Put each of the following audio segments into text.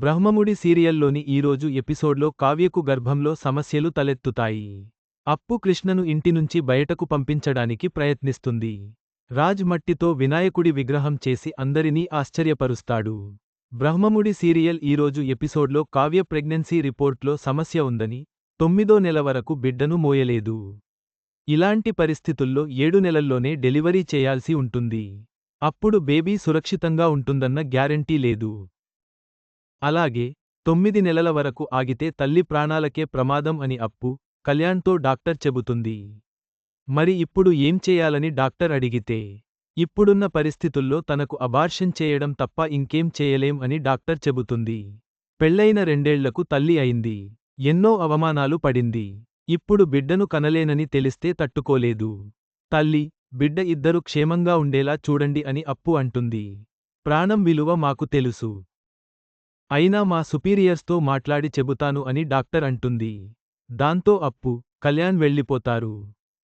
బ్రహ్మముడి సీరియల్లోని ఈరోజు ఎపిసోడ్లో కావ్యకు గర్భంలో సమస్యలు తలెత్తుతాయి. అప్పు కృష్ణను ఇంటి నుంచి బయటకు పంపించడానికి ప్రయత్నిస్తుంది. రాజ్ మట్టితో వినాయకుడి విగ్రహం చేసి అందరినీ ఆశ్చర్యపరుస్తాడు. బ్రహ్మముడి సీరియల్ ఈరోజు ఎపిసోడ్లో కావ్య ప్రెగ్నెన్సీ రిపోర్ట్లో సమస్య ఉందని తొమ్మిదో నెల వరకు బిడ్డను మోయలేదు. ఇలాంటి పరిస్థితుల్లో ఏడు నెలల్లోనే డెలివరీ చేయాల్సి ఉంటుంది. అప్పుడు బేబీ సురక్షితంగా ఉంటుందన్న గ్యారెంటీ లేదు. అలాగే తొమ్మిది నెలల వరకు ఆగితే తల్లి ప్రాణాలకే ప్రమాదం అని అప్పు కళ్యాణ్తో డాక్టర్ చెబుతుంది. మరి ఇప్పుడు ఏం చేయాలని డాక్టర్ అడిగితే ఇప్పుడున్న పరిస్థితుల్లో తనకు అబార్షన్ చేయడం తప్ప ఇంకేం చేయలేం అని డాక్టర్ చెబుతుంది. పెళ్ళైన రెండేళ్ళకు తల్లి అయింది ఎన్నో అవమానాలు పడింది ఇప్పుడు బిడ్డను కనలేనని తెలిస్తే తట్టుకోలేదు. తల్లి బిడ్డ ఇద్దరు క్షేమంగా ఉండేలా చూడండి అని అప్పు అంటుంది. ప్రాణం విలువ మాకు తెలుసు. అయినా మా సుపీరియర్స్తో మాట్లాడి చెబుతాను అని డాక్టర్ అంటుంది. దాంతో అప్పు కళ్యాణ్ వెళ్ళిపోతారు.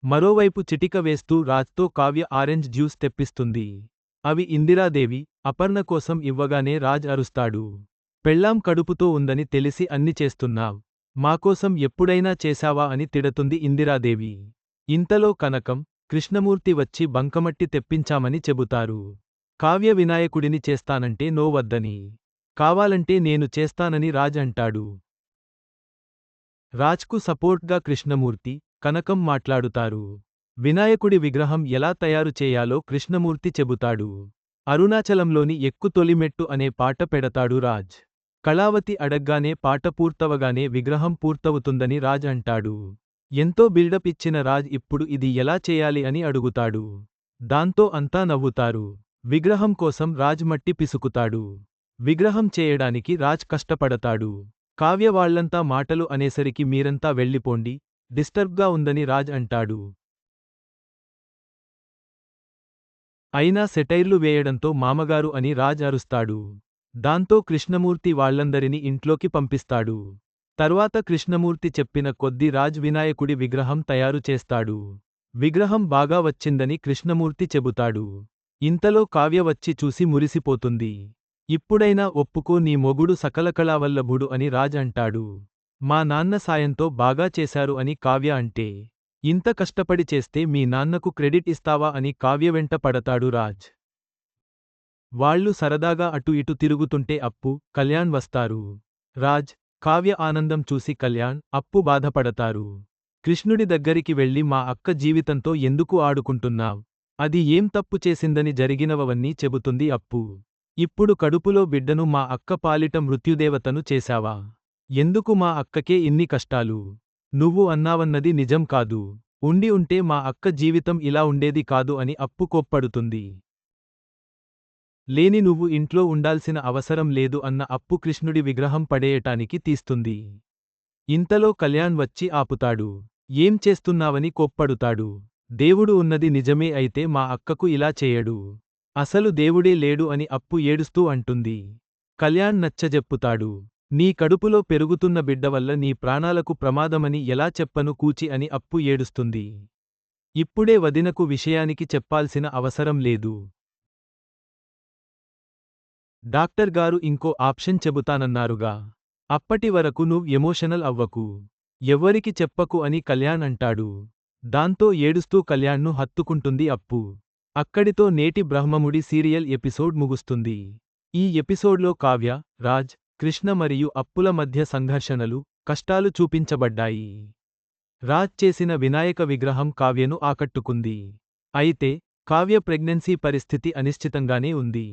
మరోవైపు చిటిక వేస్తూ రాజ్తో కావ్య ఆరెంజ్ జ్యూస్ తెప్పిస్తుంది. అవి ఇందిరాదేవి అపర్ణ కోసం ఇవ్వగానే రాజ్ అరుస్తాడు. పెళ్ళాం కడుపుతో ఉందని తెలిసి అన్ని చేస్తున్నావ్. మాకోసం ఎప్పుడైనా చేశావా అని తిడతుంది ఇందిరాదేవి. ఇంతలో కనకం కృష్ణమూర్తి వచ్చి బంకమట్టి తెప్పించామని చెబుతారు. కావ్య వినాయకుడిని చేస్తానంటే నోవద్దని కావాలంటే నేను చేస్తానని రాజ్ అంటాడు. రాజ్కు సపోర్ట్గా కృష్ణమూర్తి కనకం మాట్లాడుతారు. వినాయకుడి విగ్రహం ఎలా తయారు చేయాలో కృష్ణమూర్తి చెబుతాడు. అరుణాచలంలోని ఎక్కు తొలిమెట్టు అనే పాట పెడతాడు రాజ్. కళావతి అడగ్గానే పాట పూర్తవగానే విగ్రహం పూర్తవుతుందని రాజ్ అంటాడు. ఎంతో బిల్డప్ ఇచ్చిన రాజ్ ఇప్పుడు ఇది ఎలా చేయాలి అని అడుగుతాడు. దాంతో అంతా నవ్వుతారు. విగ్రహం కోసం రాజ్ మట్టి పిసుకుతాడు. విగ్రహం చేయడానికి రాజ్ కష్టపడతాడు. కావ్య వాళ్ళంతా మాటలు అనేసరికి మీరంతా వెళ్ళిపోండి. డిస్టర్బ్గా ఉందని రాజ్ అంటాడు. అయినా సెటైర్లు వేయడంతో మామగారు అని రాజ్ అరుస్తాడు. దాంతో కృష్ణమూర్తి వాళ్ళందరినీ ఇంట్లోకి పంపిస్తాడు. తర్వాత కృష్ణమూర్తి చెప్పిన కొద్దీ రాజ్ వినాయకుడి విగ్రహం తయారు చేస్తాడు. విగ్రహం బాగా వచ్చిందని కృష్ణమూర్తి చెబుతాడు. ఇంతలో కావ్య వచ్చి చూసి మురిసిపోతుంది. ఇప్పుడైనా ఒప్పుకో నీ మొగుడు సకలకళావల్లభుడు అని రాజ్ అంటాడు. మా నాన్న సాయంతో బాగా చేశారు అని కావ్య అంటే ఇంత కష్టపడి చేస్తే మీ నాన్నకు క్రెడిట్ ఇస్తావా అని కావ్య వెంట పడతాడు రాజ్. వాళ్ళు సరదాగా అటు ఇటు తిరుగుతుంటే అప్పు కళ్యాణ్ వస్తారు. రాజ్ కావ్య ఆనందం చూసి కళ్యాణ్ అప్పు బాధపడతారు. కృష్ణుడి దగ్గరికి వెళ్ళి మా అక్క జీవితంతో ఎందుకు ఆడుకుంటున్నావ్? అది ఏం తప్పు చేసిందని జరిగినవన్నీ చెబుతుంది అప్పు. ఇప్పుడు కడుపులో బిడ్డను మా అక్క పాలిట మృత్యుదేవతను చేశావా? ఎందుకు మా అక్కకే ఇన్ని కష్టాలు? నువ్వు అన్నావన్నది నిజం కాదు. ఉండి ఉంటే మా అక్క జీవితం ఇలా ఉండేది కాదు అని అప్పు కోప్పడుతుంది. లేని నువ్వు ఇంట్లో ఉండాల్సిన అవసరం లేదు అన్న అప్పు కృష్ణుడి విగ్రహం పడేయటానికి తీస్తుంది. ఇంతలో కళ్యాణ్ వచ్చి ఆపుతాడు. ఏం చేస్తున్నావని కోప్పడుతాడు. దేవుడు ఉన్నది నిజమే అయితే మా అక్కకు ఇలా చేయడు. అసలు దేవుడే లేడు అని అప్పు ఏడుస్తూ అంటుంది. కళ్యాణ్ నచ్చజెప్పుతాడు. నీ కడుపులో పెరుగుతున్న బిడ్డ వల్ల నీ ప్రాణాలకు ప్రమాదమని ఎలా చెప్పను కూచి అని అప్పు ఏడుస్తుంది. ఇప్పుడే వదినకు విషయానికి చెప్పాల్సిన అవసరం లేదు. డాక్టర్ గారు ఇంకో ఆప్షన్ చెబుతానన్నారుగా. అప్పటి వరకు నువ్వు ఎమోషనల్ అవ్వకు. ఎవ్వరికి చెప్పకు అని కళ్యాణ్ అంటాడు. దాంతో ఏడుస్తూ కళ్యాణ్ను హత్తుకుంటుంది అప్పు. అక్కడితో నేటి బ్రహ్మముడి సీరియల్ ఎపిసోడ్ ముగుస్తుంది. ఈ ఎపిసోడ్లో కావ్య రాజ్ కృష్ణ మరియు అప్పుల మధ్య సంఘర్షణలు కష్టాలు చూపించబడ్డాయి. రాజ్ చేసిన వినాయక విగ్రహం కావ్యను ఆకట్టుకుంది. అయితే కావ్య ప్రెగ్నెన్సీ పరిస్థితి అనిశ్చితంగానే ఉంది.